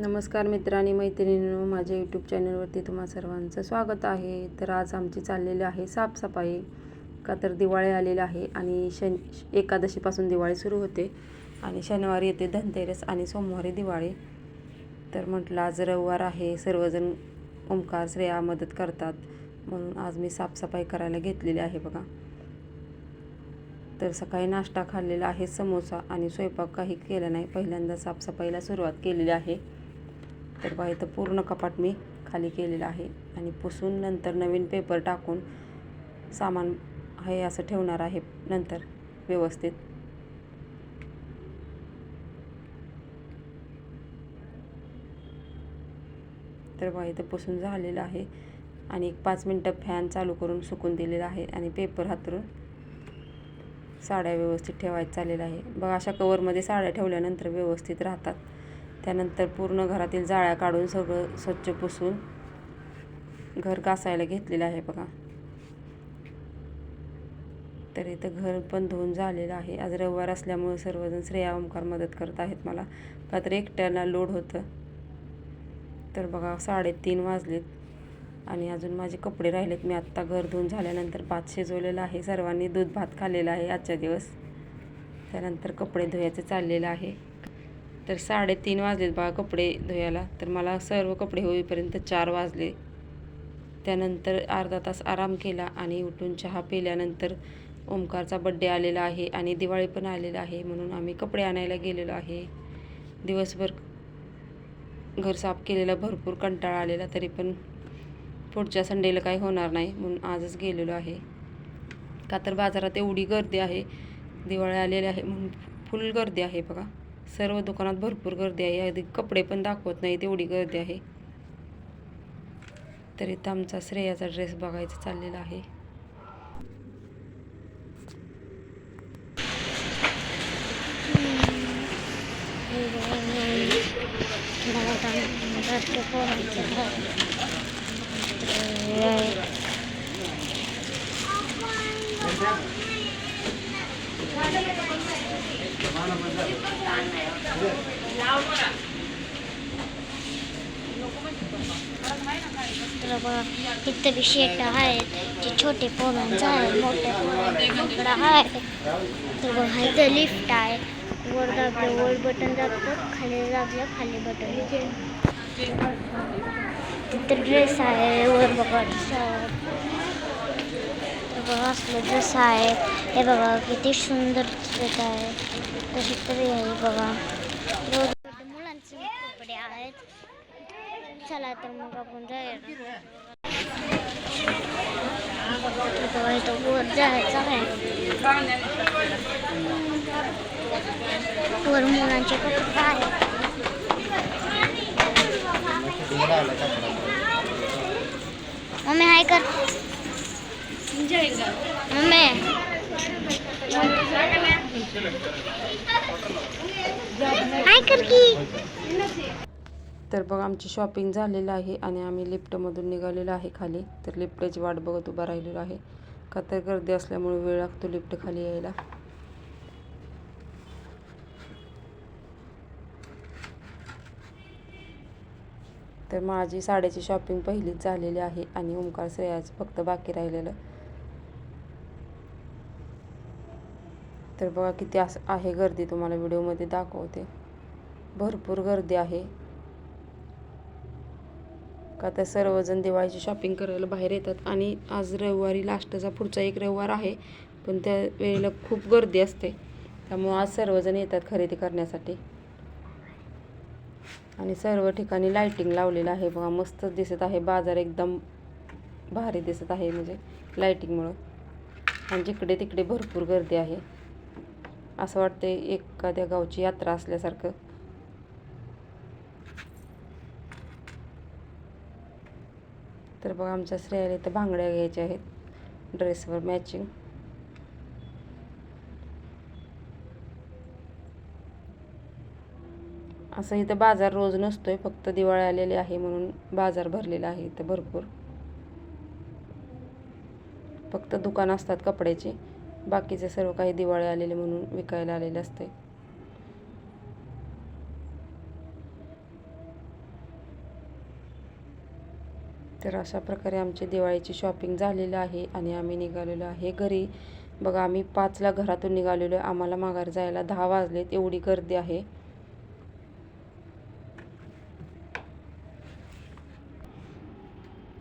नमस्कार मित्रांनी मैत्रिणींनो माझ्या यूट्यूब चॅनलवरती तुम्हा सर्वांचं स्वागत आहे. तर आज आमची चाललेली आहे साफसफाई का तर दिवाळी आलेली आहे आणि शन एकादशीपासून दिवाळी सुरू होते आणि शनिवारी येते धनतेरस आणि सोमवारी दिवाळी. तर म्हटलं आज रविवार आहे सर्वजण ओंकार श्रेया मदत करतात म्हणून आज मी साफसफाई करायला घेतलेली आहे बघा. तर सकाळी नाश्ता खाल्लेला आहे समोसा आणि स्वयंपाक काही केला नाही. पहिल्यांदा साफसफाईला सुरुवात केलेली आहे. तर बा इथं पूर्ण कपाट मी खाली केलेलं आहे. आणि पुसून नंतर नवीन पेपर टाकून सामान आहे असं ठेवणार आहे नंतर व्यवस्थित. तर बघा इथं पुसून झालेलं आहे. आणि एक पाच मिनटं फॅन चालू करून सुकून दिलेला आहे. आणि पेपर हातरून साड्या व्यवस्थित ठेवायचं चाललेलं आहे. बघा अशा कवरमध्ये साड्या ठेवल्यानंतर व्यवस्थित राहतात. त्यानंतर पूर्ण घरातील जाळ्या काढून सगळं स्वच्छ पुसून घर घासायला घेतलेलं आहे बघा. तर इथं घर पण धुवून झालेलं आहे. आज रविवार असल्यामुळे सर्वजण श्रेया ओंकार मदत करत आहेत मला. का तर एकट्याला लोड होतं. तर बघा साडेतीन वाजलेत आणि अजून माझे कपडे राहिलेत. मी आत्ता घर धुवून झाल्यानंतर भात शिजवलेला आहे. सर्वांनी दूध भात खाल्लेला आहे आजच्या दिवस. त्यानंतर कपडे धुवायचं चाललेलं आहे. तर साडेतीन वाजलेत बा कपडे धुवायला तर मला सर्व कपडे होईपर्यंत चार वाजले. त्यानंतर अर्धा तास आराम केला आणि उठून चहा पिल्यानंतर ओंकारचा बड्डे आलेला आहे आणि दिवाळी पण आलेला आहे म्हणून आम्ही कपडे आणायला गेलेलो आहे. दिवसभर घर साफ केलेला भरपूर कंटाळा आलेला तरी पण पुढच्या संडेला काही होणार नाही म्हणून आजच गेलेलो आहे. का तर बाजारात एवढी गर्दी आहे. दिवाळी आलेली आहे म्हणून फुल गर्दी आहे बघा. सर्व दुकानात भरपूर गर्दी आहे. अगदी कपडे पण दाखवत नाही तेवढी गर्दी आहे. तर इथं आमचा श्रेयाचा ड्रेस बघायचा चाललेला आहे. तर बघा इथं बी शेट आहेत जे छोटे पोरांचं आहे मोठ्या पोरांकडं आहे तर बघा इथं लिफ्ट आहे वर दाबलं वर बटन दाबतं खाली दाबलं खाली बटन तिथं ड्रेस आहे वर बघा dress आहे. तर बघा असलं ड्रेस आहे हे बघा किती सुंदर ड्रेस आहे तशी तरी आहे बघा रोज मुलांचे कपडे आहेत चला तर मग आपण जाऊया बघा इथं वर जायचं आहे वर मुलांचे कपडे आहेत मम्मी हाय कर मम्मी हाय कर की तर बघ आमची शॉपिंग झालेलं आहे आणि आम्ही लिफ्टमधून निघालेलो आहे खाली. तर लिफ्टची वाट बघत उभा राहिलेलो आहे. का तर गर्दी असल्यामुळे वेळ लागतो लिफ्ट खाली यायला. तर माझी साड्याची शॉपिंग पहिलीच झालेली आहे आणि ओंकार श्रेयाचं फक्त बाकी राहिलेलं. तर बघा किती असं आहे गर्दी तुम्हाला व्हिडिओमध्ये दाखवते. भरपूर गर्दी आहे. का तर सर्वजण दिवाळीची शॉपिंग करायला बाहेर येतात आणि आज रविवारी लास्टचा पुढचा एक रविवार आहे पण त्या वेळेला खूप गर्दी असते. त्यामुळं आज सर्वजण येतात खरेदी करण्यासाठी. आणि सर्व ठिकाणी लाईटिंग लावलेलं आहे. बघा मस्त दिसत आहे. बाजार एकदम भारी दिसत आहे म्हणजे लाईटिंगमुळं आणि जिकडे तिकडे भरपूर गर्दी आहे. असं वाटतं एखाद्या गावची यात्रा असल्यासारखं. तर बघा आमच्या श्रेयाला इथं भांगड्या घ्यायच्या आहेत. ड्रेसवर मॅचिंग असं इथं बाजार रोज नसतोय फक्त दिवाळी आलेली आहे म्हणून बाजार भरलेला आहे इथं भरपूर. फक्त दुकान असतात कपड्याचे. बाकीचं सर्व काही दिवाळी आलेले म्हणून विकायला आलेले असते. तर अशा प्रकारे आमची दिवाळीची शॉपिंग झालेलं आहे आणि आम्ही निघालेलो आहे घरी. बघा आम्ही पाचला घरातून निघालेलो आहे. आम्हाला माघार जायला दहा वाजलेत एवढी गर्दी आहे.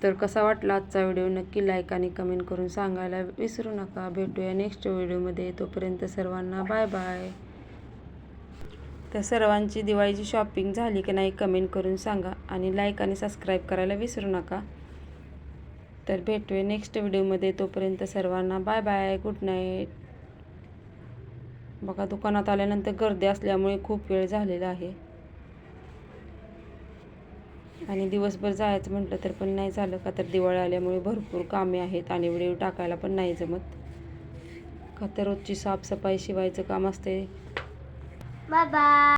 तर कसा वाटला आजचा व्हिडिओ? नक्की लाईक आणि कमेंट करून सांगायला विसरू नका. भेटूया नेक्स्ट व्हिडिओमध्ये. तोपर्यंत सर्वांना बाय बाय तर सर्वांची दिवाळीची शॉपिंग झाली की नाही कमेंट करून सांगा आणि लाईक आणि सबस्क्राईब करायला विसरू नका. तर भेटूया नेक्स्ट व्हिडिओमध्ये. तोपर्यंत सर्वांना बाय बाय गुड नाईट बघा दुकानात आल्यानंतर गर्दी असल्यामुळे खूप वेळ झालेला आहे. आणि दिवसभर जायचं म्हटलं तर पण नाही झालं का तर दिवाळी आल्यामुळे भरपूर कामे आहेत आणि व्हिडिओ टाकायला पण नाही जमत. का तर रोजची साफसफाई शिवायचं काम असते. बाबा